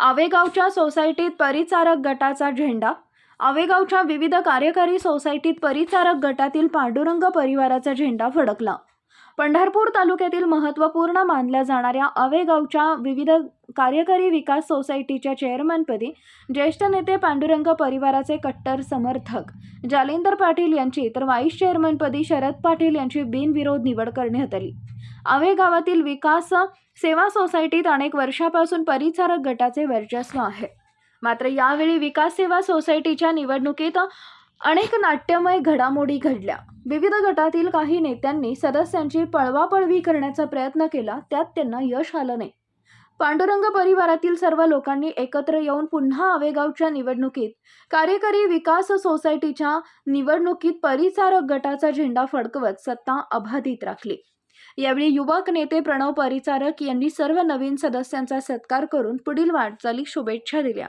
आवेगावच्या सोसायटीत परिचारक गटाचा झेंडा आवेगावच्या विविध कार्यकारी सोसायटीत परिचारक गटातील पांडुरंग परिवाराचा झेंडा फडकला. पंढरपूर तालुक्यातील महत्त्वपूर्ण मानल्या जाणाऱ्या आवेगावच्या विविध कार्यकारी विकास सोसायटीच्या चेअरमनपदी ज्येष्ठ नेते पांडुरंग परिवाराचे कट्टर समर्थक जालिंदर पाटील यांची तर व्हाईस चेअरमनपदी शरद पाटील यांची बिनविरोध निवड करण्यात आली. आवे गावातील विकास सेवा सोसायटीत अनेक वर्षापासून परिचारक गटाचे वर्चस्व आहे. मात्र यावेळी विकास सेवा सोसायटीच्या निवडणुकीत अनेक नाट्यमय घडामोडी घडल्या. विविध गटातील काही नेत्यांनी सदस्यांची पळवापळवी करण्याचा प्रयत्न केला त्यात त्यांना यश आलं नाही. पांडुरंग परिवारातील सर्व लोकांनी एकत्र येऊन पुन्हा आवेगावच्या निवडणुकीत कार्यकारी विकास सोसायटीच्या निवडणुकीत परिचारक गटाचा झेंडा फडकवत सत्ता अबाधित राखली. यावेळी युवक नेते प्रणव परिचारक यांनी सर्व नवीन सदस्यांचा सत्कार करून पुढील वाटचाली शुभेच्छा दिल्या.